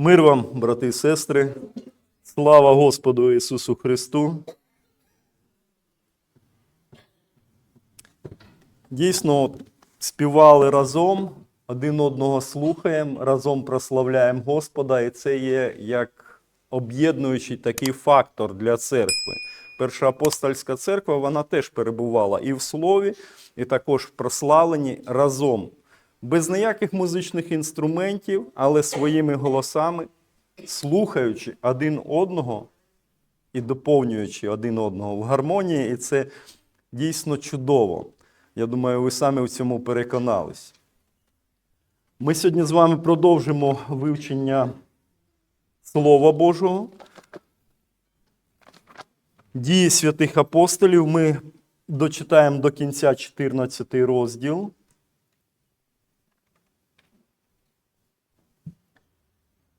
Мир вам, брати і сестри. Слава Господу Ісусу Христу. Дійсно, співали разом, один одного слухаємо, разом прославляємо Господа, і це є як об'єднуючий такий фактор для церкви. Перша апостольська церква вона теж перебувала і в слові, і також в прославленні разом, без ніяких музичних інструментів, але своїми голосами, слухаючи один одного і доповнюючи один одного в гармонії, і це дійсно чудово. Я думаю, ви самі в цьому переконались. Ми сьогодні з вами продовжимо вивчення Слова Божого. Дії святих апостолів ми дочитаємо до кінця 14 розділ.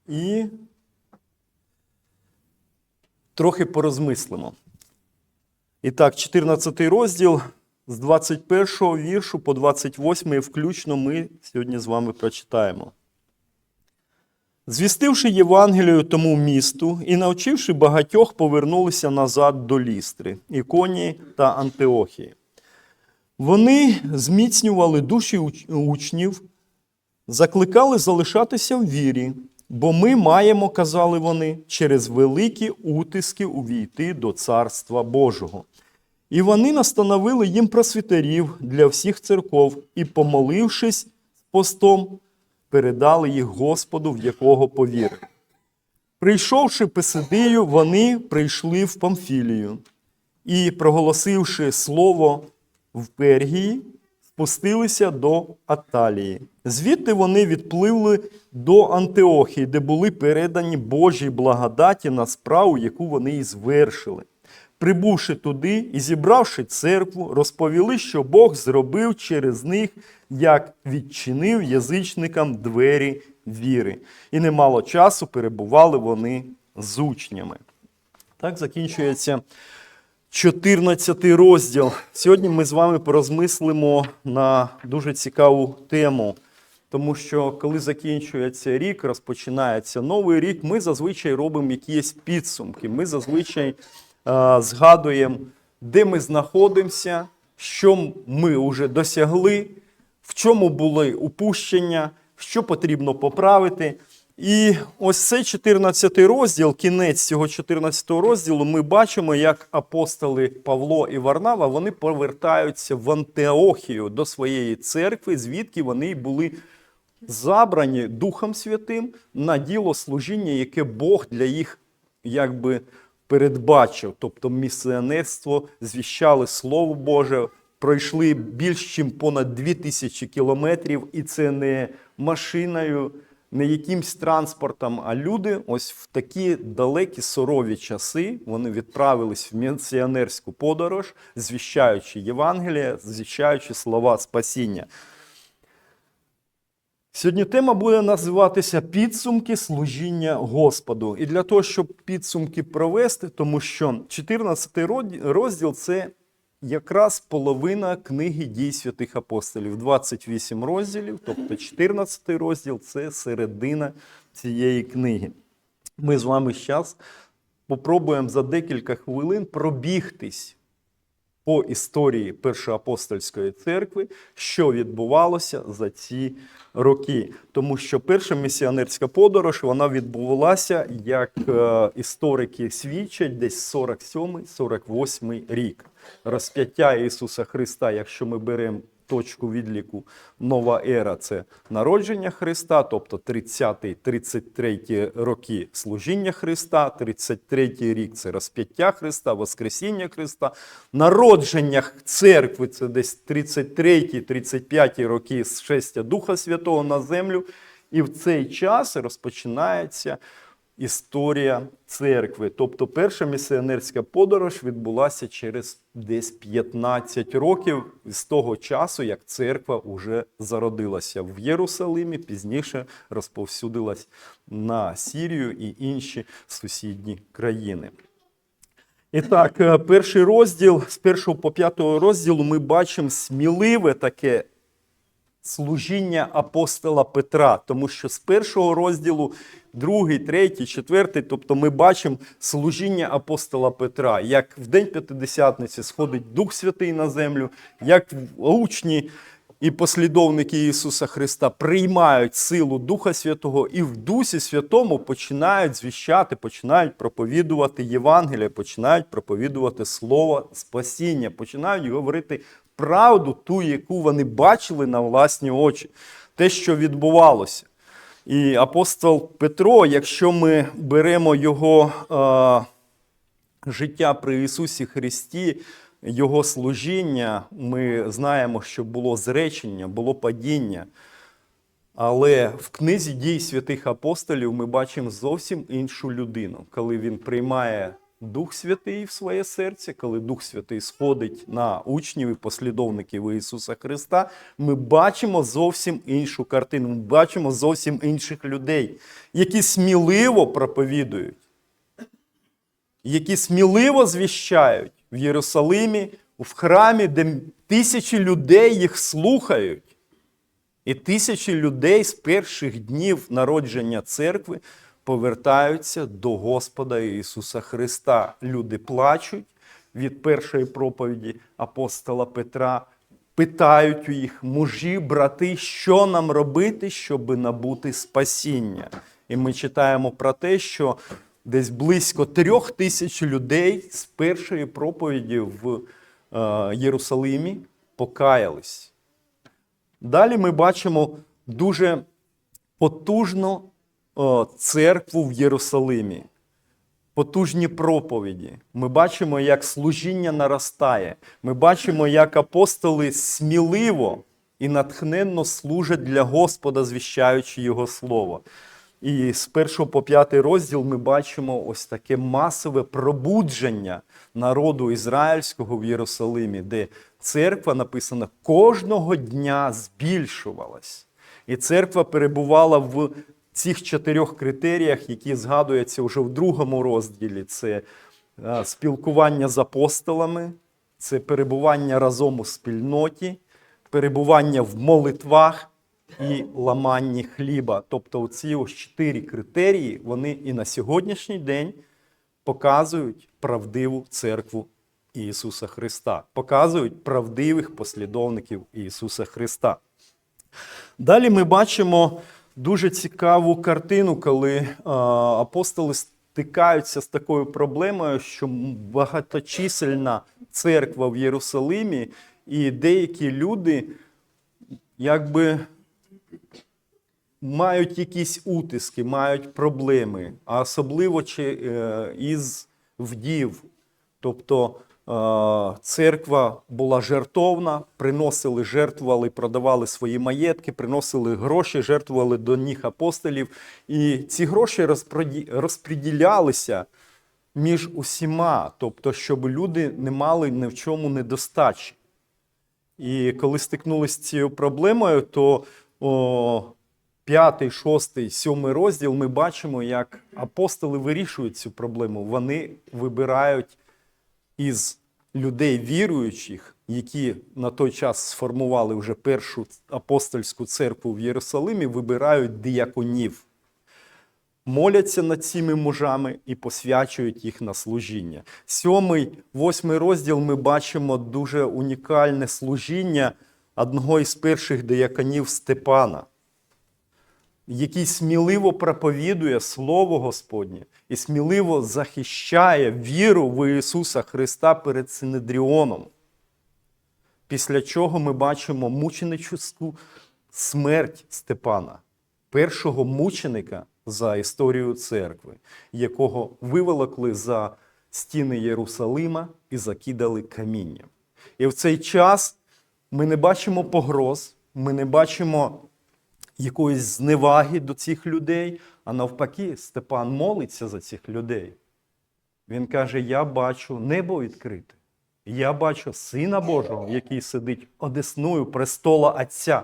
І трохи порозмислимо. І так, 14 розділ з 21 віршу по 28 включно ми сьогодні з вами прочитаємо. Звістивши Євангелію тому місту і навчивши багатьох, повернулися назад до Лістри, Іконії та Антиохії. Вони зміцнювали душі уч- учнів, закликали залишатися в вірі, бо ми маємо, казали вони, через великі утиски увійти до Царства Божого. І вони настановили їм просвітерів для всіх церков і, помолившись постом, передали їх Господу, в якого повірили. Прийшовши Писидію, вони прийшли в Памфілію і, проголосивши слово в Пергії, спустилися до Аталії. Звідти вони відпливли до Антиохії, де були передані Божій благодаті на справу, яку вони і звершили. Прибувши туди і зібравши церкву, розповіли, що Бог зробив через них, як відчинив язичникам двері віри. І немало часу перебували вони з учнями. Так закінчується 14 розділ. Сьогодні ми з вами порозмислимо на дуже цікаву тему. Тому що коли закінчується рік, розпочинається новий рік, ми зазвичай робимо якісь підсумки. Ми зазвичай е, згадуємо, де ми знаходимося, що ми вже досягли, в чому були упущення, що потрібно поправити. І ось цей 14 розділ, кінець цього 14 розділу, ми бачимо, як апостоли Павло і Варнава вони повертаються в Антиохію до своєї церкви, звідки вони були забрані Духом Святим на діло служіння, яке Бог для їх якби передбачив. Тобто місіонерство, звіщали Слово Боже, пройшли більш ніж понад 2000 кілометрів, і це не машиною, не якимсь транспортом, а люди ось в такі далекі сурові часи вони відправились в місіонерську подорож, звіщаючи Євангелія, звіщаючи слова спасіння. Сьогодні тема буде називатися Підсумки служіння Господу. І для того, щоб підсумки провести, тому що 14 розділ це якраз половина книги дій святих апостолів. 28 розділів, тобто 14 розділ це середина цієї книги. Ми з вами зараз попробуємо за декілька хвилин пробігтись по історії Першоапостольської церкви, що відбувалося за ці роки. Тому що перша місіонерська подорож вона відбувалася, як е, історики свідчать, десь 47-48 рік. Розп'яття Ісуса Христа, якщо ми беремо точку відліку нова ера це народження Христа, тобто 30-33 роки служіння Христа, 33 рік це розп'яття Христа, Воскресіння Христа, народження церкви це десь 33-35 роки зшестя Духа Святого на землю. І в цей час розпочинається історія церкви. Тобто перша місіонерська подорож відбулася через десь 15 років з того часу, як церква вже зародилася в Єрусалимі, пізніше розповсюдилась на Сірію і інші сусідні країни. І так, е, перший розділ з першого по п'ятого розділу ми бачимо сміливе таке служіння апостола Петра, тому що з першого розділу, другий, третій, четвертий, тобто ми бачимо служіння апостола Петра, як в День П'ятидесятниці сходить Дух Святий на землю, як учні і послідовники Ісуса Христа приймають силу Духа Святого і в Дусі Святому починають звіщати, починають проповідувати Євангелія, починають проповідувати Слово спасіння, починають говорити правду, ту, яку вони бачили на власні очі, те, що відбувалося. І апостол Петро, якщо ми беремо його е, життя при Ісусі Христі, його служіння, ми знаємо, що було зречення, було падіння. Але в книзі дій святих апостолів ми бачимо зовсім іншу людину, коли він приймає Дух Святий в своє серце, коли Дух Святий сходить на учнів і послідовників Ісуса Христа, ми бачимо зовсім іншу картину, ми бачимо зовсім інших людей, які сміливо проповідують, які сміливо звіщають в Єрусалимі, в храмі, де тисячі людей їх слухають. І тисячі людей з перших днів народження церкви повертаються до Господа Ісуса Христа. Люди плачуть від першої проповіді апостола Петра, питають у їх, мужі, брати, що нам робити, щоб набути спасіння. І ми читаємо про те, що десь близько трьох тисяч людей з першої проповіді в е, Єрусалимі покаялись. Далі ми бачимо дуже потужну церкву в Єрусалимі, потужні проповіді. Ми бачимо, як служіння наростає. Ми бачимо, як апостоли сміливо і натхненно служать для Господа, звіщаючи Його Слово. І з першого по п'ятий розділ ми бачимо ось таке масове пробудження народу ізраїльського в Єрусалимі, де церква написано кожного дня збільшувалась. І церква перебувала в цих чотирьох критеріях, які згадуються вже в другому розділі: це е, спілкування з апостолами, це перебування разом у спільноті, перебування в молитвах і ламанні хліба. Тобто, ці ось чотири критерії вони і на сьогоднішній день показують правдиву церкву Ісуса Христа, показують правдивих послідовників Ісуса Христа. Далі ми бачимо дуже цікаву картину, коли е, апостоли стикаються з такою проблемою, що багаточисельна церква в Єрусалимі, і деякі люди якби мають якісь утиски, мають проблеми, а особливо е, із вдів. Тобто церква була жертовна, приносили, жертвували, продавали свої маєтки, приносили гроші, жертвували до ніг апостолів. І ці гроші розподілялися між усіма, тобто, щоб люди не мали ні в чому недостачі. І коли стикнулися з цією проблемою, то о, п'ятий, шостий, сьомий розділ ми бачимо, як апостоли вирішують цю проблему. Вони вибирають із людей віруючих, які на той час сформували вже першу апостольську церкву в Єрусалимі, вибирають діяконів. Моляться над цими мужами і посвячують їх на служіння. Сьомий, восьмий розділ ми бачимо дуже унікальне служіння одного із перших дияконів Степана, який сміливо проповідує Слово Господнє і сміливо захищає віру в Ісуса Христа перед Синедріоном. Після чого ми бачимо мученичську смерть Степана, першого мученика за історію церкви, якого виволокли за стіни Єрусалима і закидали камінням. І в цей час ми не бачимо погроз, ми не бачимо якоїсь зневаги до цих людей, а навпаки, Степан молиться за цих людей. Він каже: Я бачу небо відкрите. Я бачу Сина Божого, який сидить одесною престола Отця.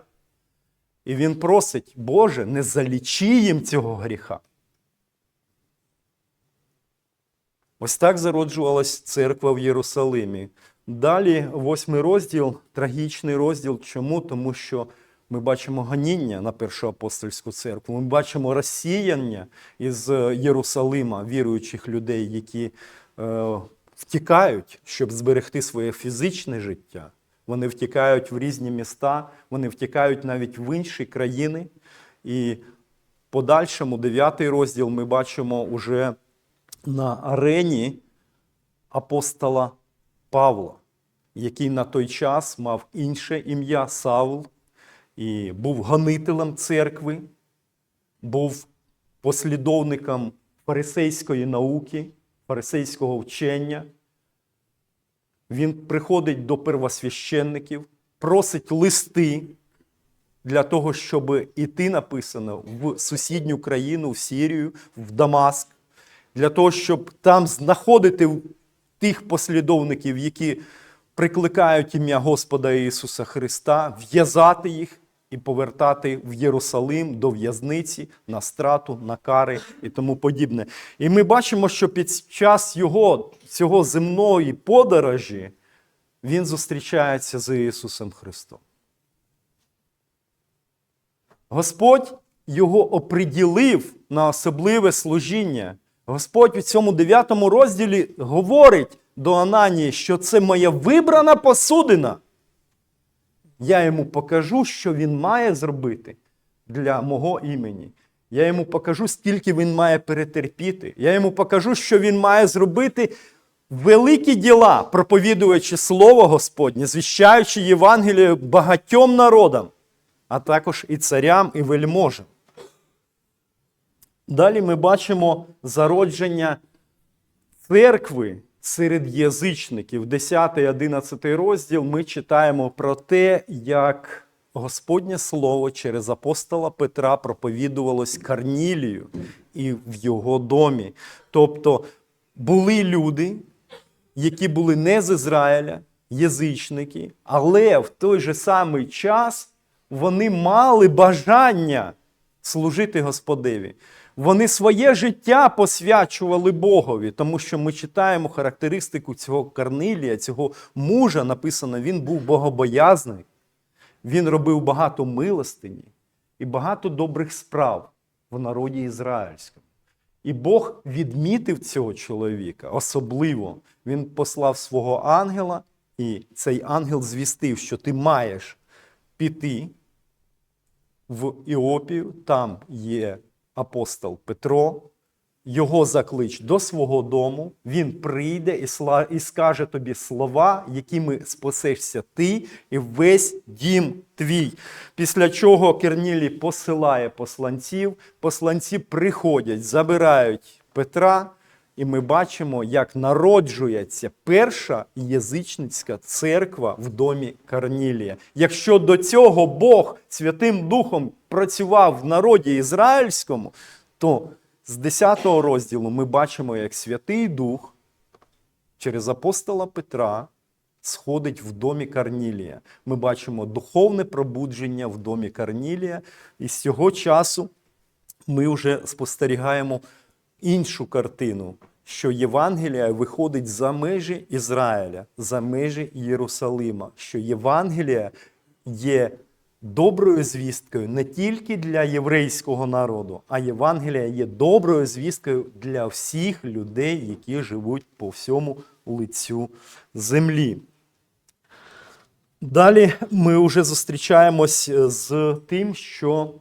І він просить, Боже, не залічи їм цього гріха. Ось так зароджувалась церква в Єрусалимі. Далі, восьмий розділ, трагічний розділ. Чому? Тому що Ми бачимо ганіння на першу апостольську церкву. Ми бачимо розсіяння із е, Єрусалима віруючих людей, які е, втікають, щоб зберегти своє фізичне життя. Вони втікають в різні міста, вони втікають навіть в інші країни. І подальшому, дев'ятий розділ, ми бачимо уже на арені апостола Павла, який на той час мав інше ім'я Савл і був гонителем церкви, був послідовником фарисейської науки, фарисейського вчення. Він приходить до первосвященників, просить листи для того, щоб іти написано в сусідню країну, в Сірію, в Дамаск, для того, щоб там знаходити тих послідовників, які прикликають ім'я Господа Ісуса Христа, в'язати їх і повертати в Єрусалим до в'язниці на страту, на кари і тому подібне. І ми бачимо, що під час його цього земної подорожі він зустрічається з Ісусом Христом. Господь його оприділив на особливе служіння. Господь у цьому 9 розділі говорить до Ананії, що це моя вибрана посудина. Я йому покажу, що він має зробити для мого імені. Я йому покажу, скільки він має перетерпіти. Я йому покажу, що він має зробити великі діла, проповідуючи Слово Господнє, звіщаючи Євангеліє багатьом народам, а також і царям, і вельможам. Далі ми бачимо зародження церкви серед язичників. 10-11 розділ ми читаємо про те, як Господнє Слово через апостола Петра проповідувалось Карнілію і в його домі. Тобто були люди, які були не з Ізраїля, язичники, але в той же самий час вони мали бажання служити Господеві. Вони своє життя посвячували Богові, тому що ми читаємо характеристику цього Корнилія, цього мужа, написано, він був богобоязний, він робив багато милостині і багато добрих справ в народі ізраїльському. І Бог відмітив цього чоловіка особливо. Він послав свого ангела, і цей ангел звістив, що ти маєш піти в Іопію, там є апостол Петро, його заклич до свого дому, він прийде і, скаже тобі слова, якими спасешся ти і весь дім твій. Після чого Кернілій посилає посланців, посланці приходять, забирають Петра, і ми бачимо, як народжується перша язичницька церква в домі Корнілія. Якщо до цього Бог Святим Духом працював в народі ізраїльському, то з 10 розділу ми бачимо, як Святий Дух через апостола Петра сходить в домі Корнілія. Ми бачимо духовне пробудження в домі Корнілія, і з цього часу ми вже спостерігаємо іншу картину, що Євангелія виходить за межі Ізраїля, за межі Єрусалима, що Євангелія є доброю звісткою не тільки для єврейського народу, а Євангелія є доброю звісткою для всіх людей, які живуть по всьому лицю землі. Далі ми вже зустрічаємось з тим, що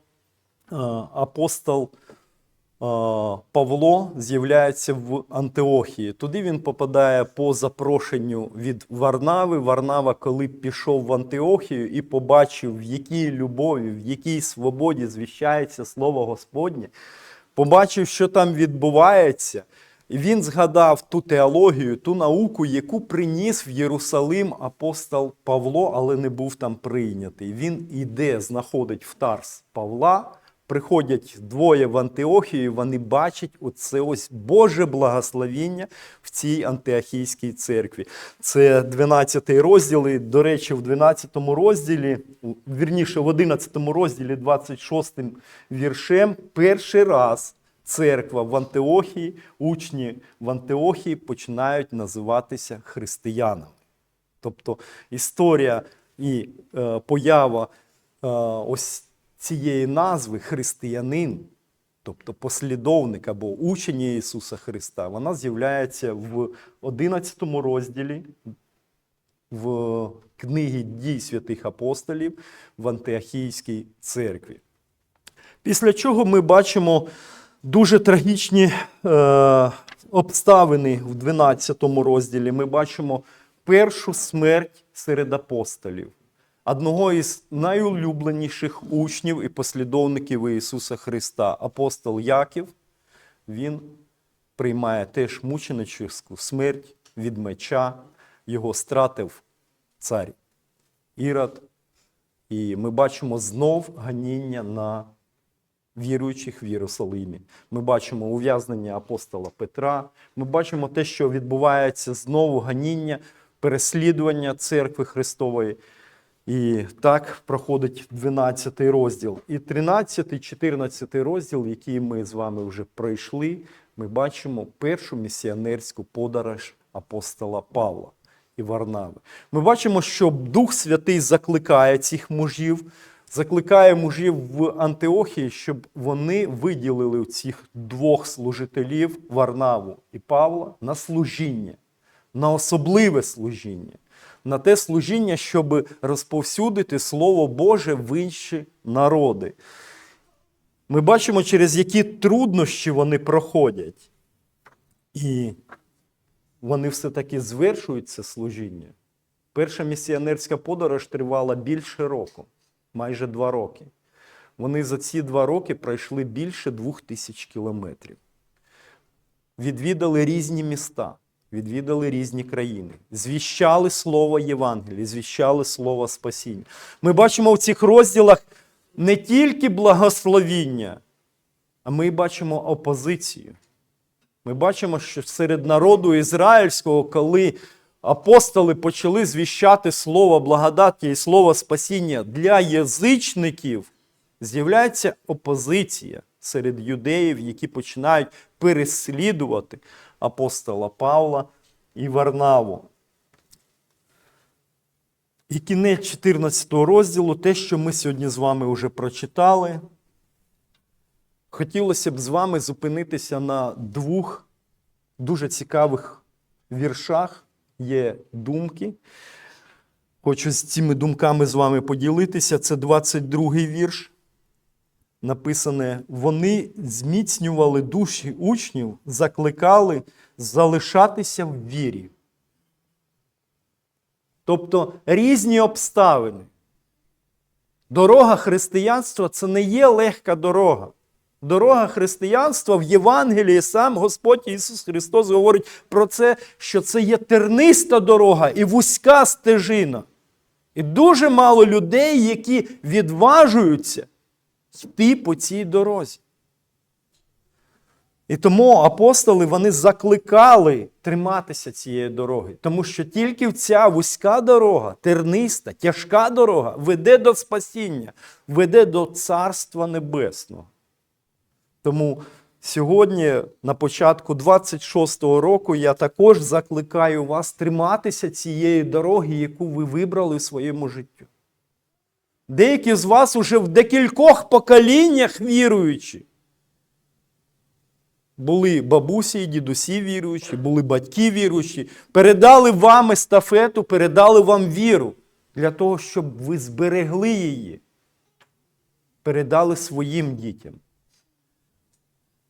е, апостол Павло з'являється в Антиохії. Туди він попадає по запрошенню від Варнави. Варнава, коли пішов в Антиохію і побачив, в якій любові, в якій свободі звіщається слово Господнє, побачив, що там відбувається. І він згадав ту теологію, ту науку, яку приніс в Єрусалим апостол Павло, але не був там прийнятий. Він іде, знаходить в Тарс Павла, приходять двоє в Антиохію, вони бачать оце ось Боже благословіння в цій антиохійській церкві. Це 12 розділ. І, до речі, в 12 розділі, вірніше, в 11 розділі, 26 віршем, перший раз церква в Антиохії, учні в Антиохії починають називатися християнами. Тобто історія і е, поява ось цієї назви християнин, тобто послідовник або учень Ісуса Христа, вона з'являється в 11 розділі в книгі дій святих апостолів в Антиохійській церкві. Після чого ми бачимо дуже трагічні е, обставини в 12 розділі. Ми бачимо першу смерть серед апостолів, одного із найулюбленіших учнів і послідовників Ісуса Христа, апостол Яків. Він приймає теж мученичівську смерть від меча, його стратив цар Ірод. І ми бачимо знов ганіння на віруючих в Єрусалимі. Ми бачимо ув'язнення апостола Петра. Ми бачимо те, що відбувається знову ганіння, переслідування церкви Христової. І так проходить 12 розділ. І 13, 14 розділ, який ми з вами вже пройшли, ми бачимо першу місіонерську подорож апостола Павла і Варнави. Ми бачимо, що Дух Святий закликає цих мужів, закликає мужів в Антиохії, щоб вони виділили цих двох служителів Варнаву і Павла на служіння, на особливе служіння, на те служіння, щоб розповсюдити Слово Боже в інші народи. Ми бачимо, через які труднощі вони проходять. І вони все-таки звершують це служіння. Перша місіонерська подорож тривала більше року, майже два роки. Вони за ці два роки пройшли більше двох тисяч кілометрів. Відвідали різні міста, відвідали різні країни, звіщали слово Євангелії, звіщали слово спасіння. Ми бачимо в цих розділах не тільки благословіння, а ми бачимо опозицію. Ми бачимо, що серед народу ізраїльського, коли апостоли почали звіщати слово благодаті і слово спасіння для язичників, з'являється опозиція серед юдеїв, які починають переслідувати апостола Павла і Варнаву. І кінець 14 розділу, те, що ми сьогодні з вами вже прочитали. Хотілося б з вами зупинитися на двох дуже цікавих віршах. Є думки. Хочу з цими думками з вами поділитися. Це 22-й вірш. Написане: вони зміцнювали душі учнів, закликали залишатися в вірі. Тобто різні обставини. Дорога християнства це не є легка дорога. Дорога християнства в Євангелії сам Господь Ісус Христос говорить про це, що це є терниста дорога і вузька стежина. І дуже мало людей, які відважуються йти по цій дорозі. І тому апостоли вони закликали триматися цієї дороги, тому що тільки ця вузька дорога, терниста, тяжка дорога веде до спасіння, веде до Царства Небесного. Тому сьогодні, на початку 26-го року, я також закликаю вас триматися цієї дороги, яку ви вибрали в своєму життю. Деякі з вас уже в декількох поколіннях віруючі. Були бабусі і дідусі віруючі, були батьки віруючі, передали вам естафету, передали вам віру для того, щоб ви зберегли її, передали своїм дітям.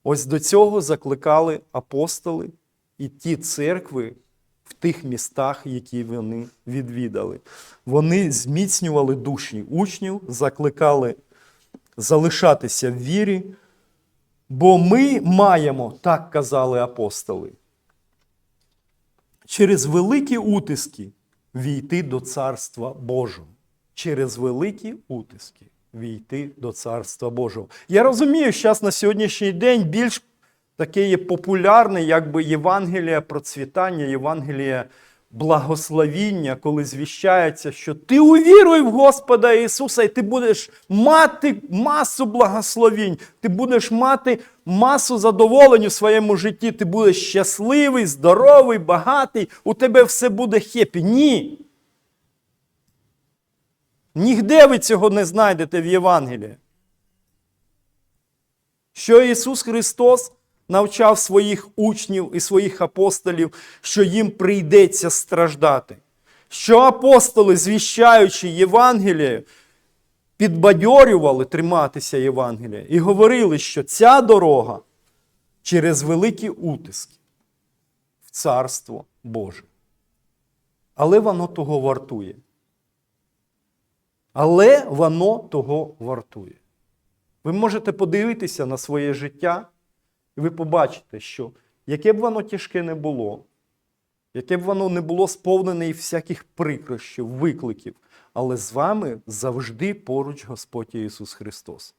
Ось до цього закликали апостоли і ті церкви в тих містах, які вони відвідали. Вони зміцнювали душі учнів, закликали залишатися в вірі. Бо ми маємо, так казали апостоли, через великі утиски війти до Царства Божого. Через великі утиски війти до Царства Божого. Я розумію, що на сьогоднішній день більш таке є популярне, якби Євангелія процвітання, Євангелія благословіння, коли звіщається, що ти увіруй в Господа Ісуса, і ти будеш мати масу благословінь, ти будеш мати масу задоволень у своєму житті, ти будеш щасливий, здоровий, багатий, у тебе все буде хепі. Ні. Нігде ви цього не знайдете в Євангелії. Що Ісус Христос навчав своїх учнів і своїх апостолів, що їм прийдеться страждати. Що апостоли, звіщаючи Євангеліє, підбадьорювали триматися Євангелія і говорили, що ця дорога через великі утиски в Царство Боже. Але воно того вартує. Але воно того вартує. Ви можете подивитися на своє життя, і ви побачите, що яке б воно тяжке не було, яке б воно не було сповнене всяких прикрощів, викликів, але з вами завжди поруч Господь Ісус Христос.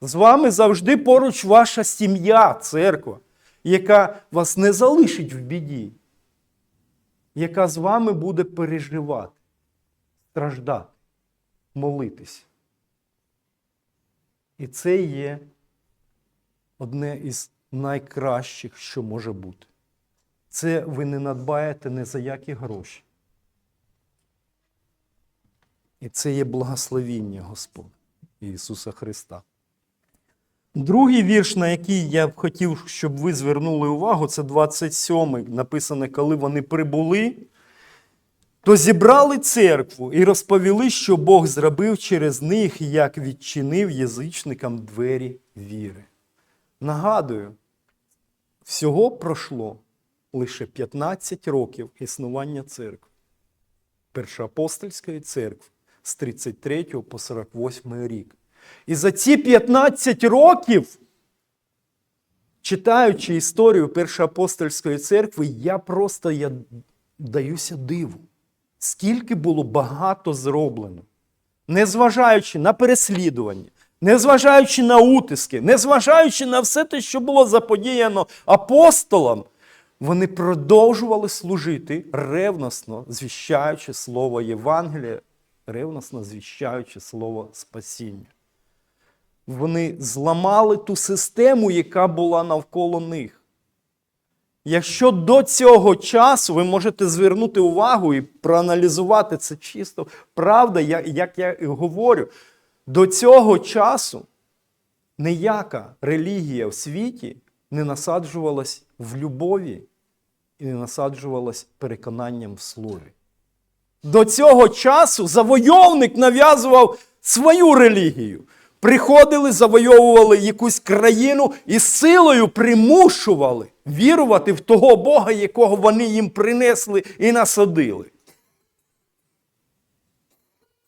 З вами завжди поруч ваша сім'я, церква, яка вас не залишить в біді, яка з вами буде переживати, страждати, молитися. І це є одне із найкращих, що може бути. Це ви не надбаєте ні за які гроші. І це є благословіння Господа Ісуса Христа. Другий вірш, на який я б хотів, щоб ви звернули увагу, це 27-й, написане, коли вони прибули, то зібрали церкву і розповіли, що Бог зробив через них, як відчинив язичникам двері віри. Нагадую, всього пройшло лише 15 років існування церкви, Першоапостольської церкви з 33 по 48 рік. І за ці 15 років, читаючи історію Першоапостольської церкви, я просто я даюся диву, скільки було багато зроблено, незважаючи на переслідування, незважаючи на утиски, незважаючи на все те, що було заподіяно апостолам, вони продовжували служити ревносно, звіщаючи слово Євангелія, ревносно звіщаючи слово спасіння. Вони зламали ту систему, яка була навколо них. Якщо до цього часу ви можете звернути увагу і проаналізувати це чисто, правда, як, я і говорю, до цього часу ніяка релігія в світі не насаджувалась в любові і не насаджувалась переконанням в слові. До цього часу завойовник нав'язував свою релігію. Приходили, завойовували якусь країну і силою примушували вірувати в того Бога, якого вони їм принесли і насадили.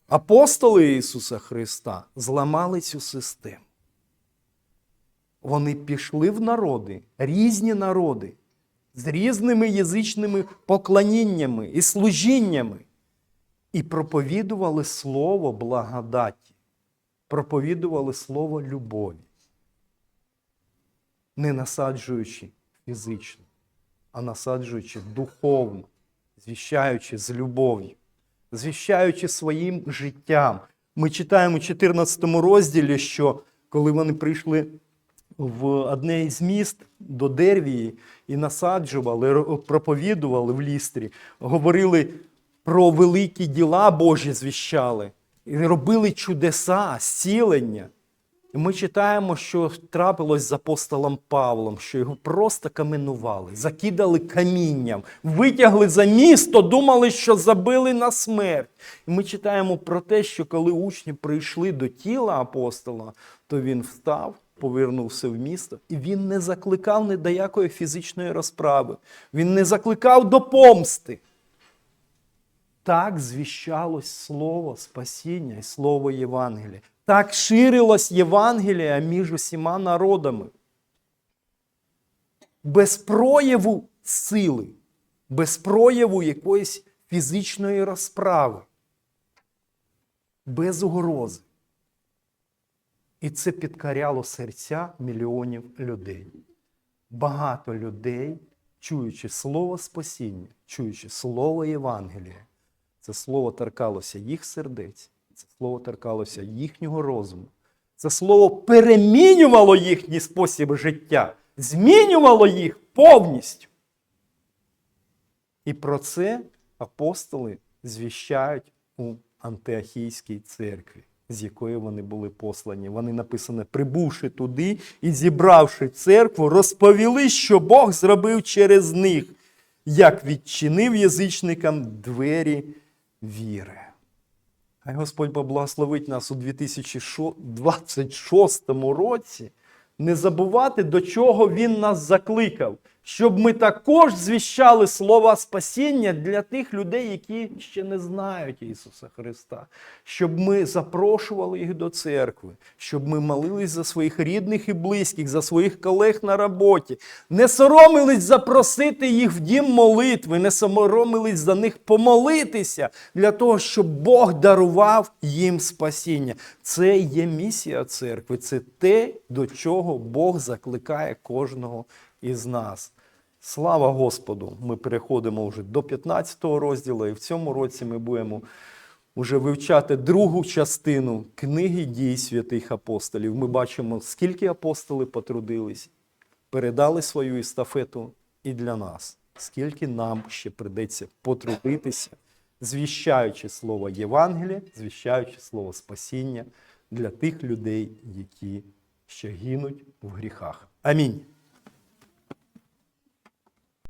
Апостоли Ісуса Христа зламали цю систему. Вони пішли в народи, різні народи, з різними язичними поклоніннями і служіннями, і проповідували слово благодаті, проповідували слово любові, не насаджуючи фізично, а насаджуючи духовно, звіщаючи з любов'ю, звіщаючи своїм життям. Ми читаємо у 14 розділі, що коли вони прийшли в одне із міст до Дервії і насаджували, проповідували в лістрі, говорили про великі діла Божі звіщали, і робили чудеса, зцілення. І ми читаємо, що трапилось з апостолом Павлом, що його просто каменували, закидали камінням, витягли за місто, думали, що забили на смерть. І ми читаємо про те, що коли учні прийшли до тіла апостола, то він встав, повернувся в місто, і він не закликав ні до якої фізичної розправи. Він не закликав до помсти. Так звіщалось слово спасіння і слово Євангелія. Так ширилось Євангелія між усіма народами. Без прояву сили, без прояву якоїсь фізичної розправи, без угрози. І це підкоряло серця мільйонів людей. Багато людей, чуючи слово спасіння, чуючи слово Євангелія, це слово торкалося їх сердець, це слово торкалося їхнього розуму. Це слово перемінювало їхній спосіб життя, змінювало їх повністю. І про це апостоли звіщають у Антиохійській церкві, з якої вони були послані. Вони написано, прибувши туди і зібравши церкву, розповіли, що Бог зробив через них, як відчинив язичникам двері віри. Хай Господь поблагословить нас у 2026 році не забувати, до чого Він нас закликав, щоб ми також звіщали слова спасіння для тих людей, які ще не знають Ісуса Христа, щоб ми запрошували їх до церкви, щоб ми молились за своїх рідних і близьких, за своїх колег на роботі, не соромились запросити їх в дім молитви, не соромились за них помолитися для того, щоб Бог дарував їм спасіння. Це є місія церкви, це те, до чого Бог закликає кожного із нас. Слава Господу! Ми переходимо вже до 15 розділу, і в цьому році ми будемо вже вивчати другу частину книги дій святих апостолів. Ми бачимо, скільки апостоли потрудились, передали свою естафету і для нас, скільки нам ще придеться потрудитися, звіщаючи слово Євангелія, звіщаючи слово спасіння для тих людей, які ще гинуть в гріхах. Амінь.